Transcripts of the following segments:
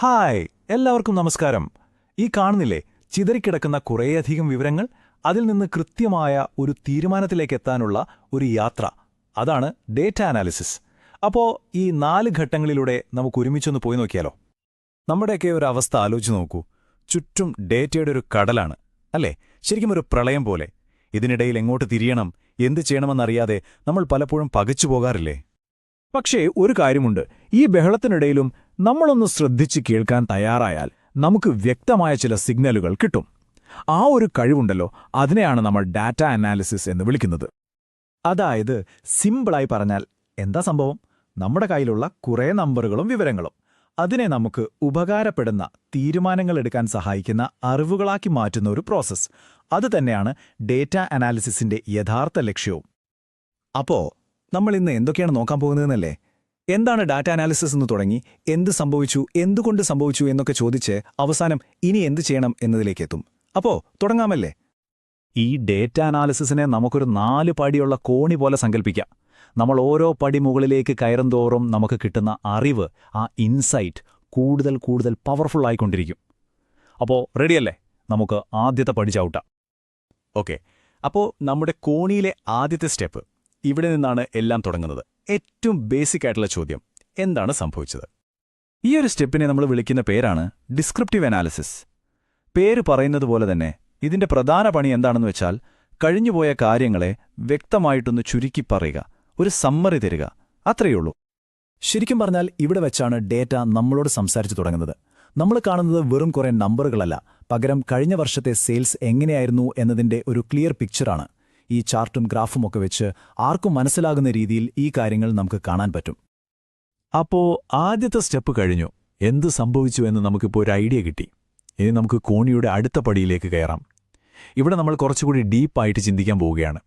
Hi എല്ലാവർക്കും നമസ്കാരം. ഈ കാണുന്നില്ലേ ചിതറിക്കിടക്കുന്ന കുറേയധികം വിവരങ്ങൾ അതിൽ നിന്ന് കൃത്യമായ ഒരു തീരുമാനത്തിലേക്ക് എത്താനുള്ള ഒരു യാത്ര. അതാണ് ഡേറ്റ അനാലിസിസ്. അപ്പോ ഈ നാല് ഘട്ടങ്ങളിലൂടെ നമുക്ക് ഒരുമിച്ചൊന്ന് പോയി നോക്കിയാലോ? നമ്മുടെയൊക്കെ ഒരു അവസ്ഥ ആലോചിച്ച് നോക്കൂ. ചുറ്റും ഡേറ്റയുടെ ഒരു കടലാണ് അല്ലേ? ശരിക്കും ഒരു പ്രളയം പോലെ. ഇതിനിടയിൽ എങ്ങോട്ട് തിരിയണം എന്ത് ചെയ്യണമെന്നറിയാതെ നമ്മൾ പലപ്പോഴും പകച്ചു പോകാറില്ലേ പക്ഷേ ഒരു കാര്യമുണ്ട്. ഈ ബഹളത്തിനിടയിലും നമ്മളൊന്ന് ശ്രദ്ധിച്ച് കേൾക്കാൻ തയ്യാറായാൽ നമുക്ക് വ്യക്തമായ ചില സിഗ്നലുകൾ കിട്ടും. ആ ഒരു കഴിവുണ്ടല്ലോ അതിനെയാണ് നമ്മൾ ഡാറ്റ അനാലിസിസ് എന്ന് വിളിക്കുന്നത്. അതായത് സിമ്പിളായി പറഞ്ഞാൽ എന്താ സംഭവം? നമ്മുടെ കയ്യിലുള്ള കുറേ നമ്പറുകളും വിവരങ്ങളും. അതിനെ നമുക്ക് ഉപകാരപ്പെടുന്ന തീരുമാനങ്ങൾ എടുക്കാൻ സഹായിക്കുന്ന അറിവുകളാക്കി മാറ്റുന്ന ഒരു പ്രോസസ്സ് അതുതന്നെയാണ് ഡേറ്റ അനാലിസിസിന്റെ യഥാർത്ഥ ലക്ഷ്യവും. അപ്പോൾ നമ്മൾ ഇന്ന് എന്തൊക്കെയാണ് നോക്കാൻ പോകുന്നതെന്നല്ലേ? എന്താണ് ഡാറ്റ അനാലിസിസ് എന്ന് തുടങ്ങി? എന്ത് സംഭവിച്ചു? എന്തുകൊണ്ട് സംഭവിച്ചു എന്നൊക്കെ ചോദിച്ച് അവസാനം ഇനി എന്ത് ചെയ്യണം എന്നതിലേക്ക് എത്തും. അപ്പോ തുടങ്ങാമല്ലേ? ഈ ഡേറ്റ അനാലിസിസിനെ നമുക്കൊരു നാല് പടിയുള്ള കോണി പോലെ സങ്കല്പിക്കാം നമ്മൾ ഓരോ പടി മുകളിലേക്ക് കയറുന്തോറും നമുക്ക് കിട്ടുന്ന അറിവ് ആ ഇൻസൈറ്റ് കൂടുതൽ കൂടുതൽ പവർഫുൾ ആയിക്കൊണ്ടിരിക്കും. അപ്പോൾ റെഡിയല്ലേ? നമുക്ക് ആദ്യത്തെ പടി ചവിട്ടാം. ഓക്കെ. അപ്പോ നമ്മുടെ കോണിയിലെ ആദ്യത്തെ സ്റ്റെപ്പ്. ഇവിടെ നിന്നാണ് എല്ലാം തുടങ്ങുന്നത്. ഏറ്റവും ബേസിക് ആയിട്ടുള്ള ചോദ്യം എന്താണ് സംഭവിച്ചത്? ഈ ഒരു സ്റ്റെപ്പിനെ നമ്മൾ വിളിക്കുന്ന പേരാണ് ഡിസ്ക്രിപ്റ്റീവ് അനാലിസിസ് പേര് പറയുന്നത് പോലെ തന്നെ ഇതിന്റെ പ്രധാന പണി എന്താണെന്ന് വെച്ചാൽ കഴിഞ്ഞുപോയ കാര്യങ്ങളെ വ്യക്തമായിട്ടൊന്ന് ചുരുക്കി പറയുക ഒരു സമ്മറി തരിക അത്രയുള്ളൂ ശരിക്കും പറഞ്ഞാൽ ഇവിടെ വെച്ചാണ് ഡേറ്റ നമ്മളോട് സംസാരിച്ചു തുടങ്ങുന്നത്. നമ്മൾ കാണുന്നത് വെറും കുറേ നമ്പറുകളല്ല പകരം കഴിഞ്ഞ വർഷത്തെ സെയിൽസ് എങ്ങനെയായിരുന്നു എന്നതിന്റെ ഒരു ക്ലിയർ പിക്ചറാണ് ഈ ചാർട്ടും ഗ്രാഫും ഒക്കെ വെച്ച് ആർക്കും മനസ്സിലാകുന്ന രീതിയിൽ ഈ കാര്യങ്ങൾ നമുക്ക് കാണാൻ പറ്റും. അപ്പോ ആദ്യത്തെ സ്റ്റെപ്പ് കഴിഞ്ഞു. എന്ത് സംഭവിച്ചു എന്ന് നമുക്കിപ്പോൾ ഒരു ഐഡിയ കിട്ടി. ഇനി നമുക്ക് കോണിയുടെ അടുത്ത പടിയിലേക്ക് കയറാം. ഇവിടെ നമ്മൾ കുറച്ചുകൂടി ഡീപ്പായിട്ട് ചിന്തിക്കാൻ പോവുകയാണ്.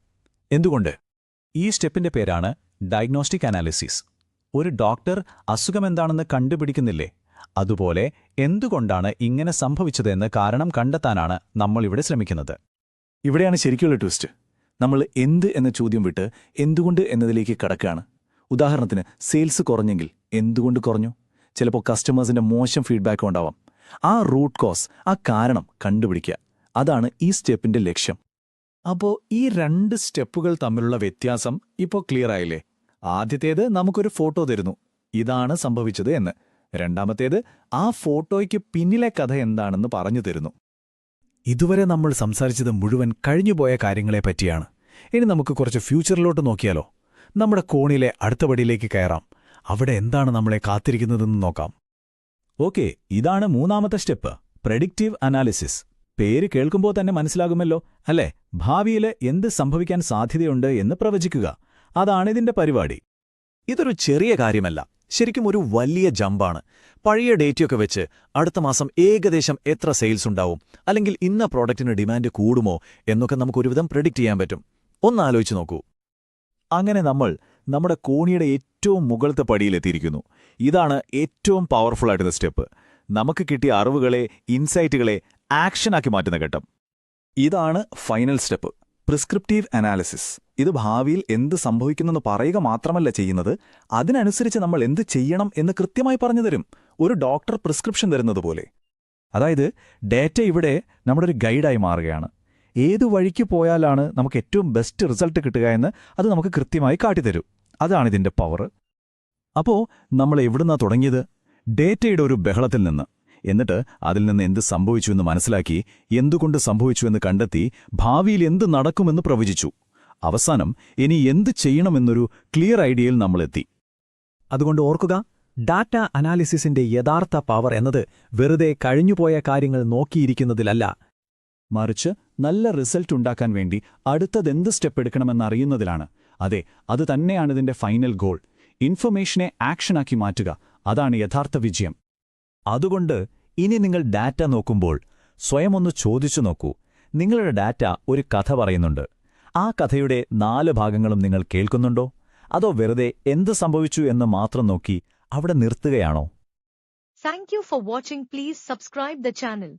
എന്തുകൊണ്ട്? ഈ സ്റ്റെപ്പിന്റെ പേരാണ് ഡയഗ്നോസ്റ്റിക് അനാലിസിസ്. ഒരു ഡോക്ടർ അസുഖമെന്താണെന്ന് കണ്ടുപിടിക്കുന്നില്ലേ? അതുപോലെ എന്തുകൊണ്ടാണ് ഇങ്ങനെ സംഭവിച്ചതെന്ന് കാരണം കണ്ടെത്താനാണ് നമ്മളിവിടെ ശ്രമിക്കുന്നത്. ഇവിടെയാണ് ശരിക്കുള്ള ട്വിസ്റ്റ്. നമ്മൾ എന്ത് എന്ന ചോദ്യം വിട്ട് എന്തുകൊണ്ട് എന്നതിലേക്ക് കടക്കുകയാണ്. ഉദാഹരണത്തിന് സെയിൽസ് കുറഞ്ഞെങ്കിൽ എന്തുകൊണ്ട് കുറഞ്ഞു? ചിലപ്പോൾ കസ്റ്റമേഴ്സിന്റെ മോശം ഫീഡ്ബാക്ക് ഉണ്ടാവാം. ആ റൂട്ട് കോസ് ആ കാരണം കണ്ടുപിടിക്കുക. അതാണ് ഈ സ്റ്റെപ്പിന്റെ ലക്ഷ്യം. അപ്പോൾ ഈ രണ്ട് സ്റ്റെപ്പുകൾ തമ്മിലുള്ള വ്യത്യാസം ഇപ്പോൾ ക്ലിയർ ആയില്ലേ? ആദ്യത്തേത് നമുക്കൊരു ഫോട്ടോ തരുന്നു. ഇതാണ് സംഭവിച്ചത് എന്ന്. രണ്ടാമത്തേത് ആ ഫോട്ടോയ്ക്ക് പിന്നിലെ കഥ എന്താണെന്ന് പറഞ്ഞു തരുന്നു. ഇതുവരെ നമ്മൾ സംസാരിച്ചത് മുഴുവൻ കഴിഞ്ഞുപോയ കാര്യങ്ങളെ പറ്റിയാണ്. ഇനി നമുക്ക് കുറച്ച് ഫ്യൂച്ചറിലോട്ട് നോക്കിയാലോ. നമ്മുടെ കോണിലെ അടുത്ത പടിയിലേക്ക് കയറാം. അവിടെ എന്താണ് നമ്മളെ കാത്തിരിക്കുന്നതെന്ന് നോക്കാം. ഓക്കെ ഇതാണ് മൂന്നാമത്തെ സ്റ്റെപ്പ്. പ്രഡിക്റ്റീവ് അനാലിസിസ് പേര് കേൾക്കുമ്പോൾ തന്നെ മനസ്സിലാകുമല്ലോ അല്ലേ? ഭാവിയിൽ എന്ത് സംഭവിക്കാൻ സാധ്യതയുണ്ട് എന്ന് പ്രവചിക്കുക. അതാണ് ഇതിന്റെ പരിപാടി. ഇതൊരു ചെറിയ കാര്യമല്ല ശരിക്കും ഒരു വലിയ ജമ്പാണ്. പഴയ ഡേറ്റൊക്കെ വെച്ച് അടുത്ത മാസം ഏകദേശം എത്ര സെയിൽസ് ഉണ്ടാവും അല്ലെങ്കിൽ ഇന്ന പ്രോഡക്റ്റിന് ഡിമാൻഡ് കൂടുമോ എന്നൊക്കെ നമുക്ക് ഒരുവിധം പ്രെഡിക്റ്റ് ചെയ്യാൻ പറ്റും. ഒന്ന് ആലോചിച്ച് നോക്കൂ. അങ്ങനെ നമ്മൾ നമ്മുടെ കോണിയുടെ ഏറ്റവും മുകളിലത്തെ പടിയിലെത്തിയിരിക്കുന്നു ഇതാണ് ഏറ്റവും പവർഫുൾ ആയിട്ടുള്ള സ്റ്റെപ്പ് നമുക്ക് കിട്ടിയ അറിവുകളെ ഇൻസൈറ്റുകളെ ആക്ഷനാക്കി മാറ്റുന്ന ഘട്ടം. ഇതാണ് ഫൈനൽ സ്റ്റെപ്പ് പ്രിസ്ക്രിപ്റ്റീവ് അനാലിസിസ് ഇത് ഭാവിയിൽ എന്ത് സംഭവിക്കുന്നെന്ന് പറയുക മാത്രമല്ല ചെയ്യുന്നത് അതിനനുസരിച്ച് നമ്മൾ എന്ത് ചെയ്യണം എന്ന് കൃത്യമായി പറഞ്ഞു തരും. ഒരു ഡോക്ടർ പ്രിസ്ക്രിപ്ഷൻ തരുന്നത് പോലെ. അതായത് ഡേറ്റ ഇവിടെ നമ്മുടെ ഒരു ഗൈഡായി മാറുകയാണ്. ഏതു വഴിക്ക് പോയാലാണ് നമുക്ക് ഏറ്റവും ബെസ്റ്റ് റിസൾട്ട് കിട്ടുക എന്ന് അത് നമുക്ക് കൃത്യമായി കാട്ടിത്തരും. അതാണിതിന്റെ പവർ അപ്പോൾ നമ്മൾ എവിടുന്നാ തുടങ്ങിയത്? ഡേറ്റയുടെ ഒരു ബഹളത്തിൽ നിന്ന്. എന്നിട്ട് അതിൽ നിന്ന് എന്ത് സംഭവിച്ചു എന്ന് മനസ്സിലാക്കി എന്തുകൊണ്ട് സംഭവിച്ചു എന്ന് കണ്ടെത്തി ഭാവിയിൽ എന്ത് നടക്കുമെന്ന് പ്രവചിച്ചു. അവസാനം ഇനി എന്ത് ചെയ്യണമെന്നൊരു ക്ലിയർ ഐഡിയയിൽ നമ്മളെത്തി. അതുകൊണ്ട് ഓർക്കുക ഡാറ്റ അനാലിസിസിന്റെ യഥാർത്ഥ പവർ എന്നത് വെറുതെ കഴിഞ്ഞുപോയ കാര്യങ്ങൾ നോക്കിയിരിക്കുന്നതിലല്ല. മറിച്ച് നല്ല റിസൾട്ട് ഉണ്ടാക്കാൻ വേണ്ടി അടുത്തതെന്ത് സ്റ്റെപ്പ് എടുക്കണമെന്നറിയുന്നതിലാണ് അതെ അത് തന്നെയാണ് ഇതിന്റെ ഫൈനൽ ഗോൾ. ഇൻഫർമേഷനെ ആക്ഷനാക്കി മാറ്റുക അതാണ് യഥാർത്ഥ വിജയം. അതുകൊണ്ട് ഇനി നിങ്ങൾ ഡാറ്റ നോക്കുമ്പോൾ സ്വയം ഒന്ന് ചോദിച്ചു നോക്കൂ. നിങ്ങളുടെ ഡാറ്റ ഒരു കഥ പറയുന്നുണ്ട്. ആ കഥയുടെ നാല് ഭാഗങ്ങളും നിങ്ങൾ കേൾക്കുന്നുണ്ടോ? അതോ വെറുതെ എന്ത് സംഭവിച്ചു എന്ന് മാത്രം നോക്കി അവിടെ നിർത്തുകയാണോ? Thank you for watching Please subscribe the channel.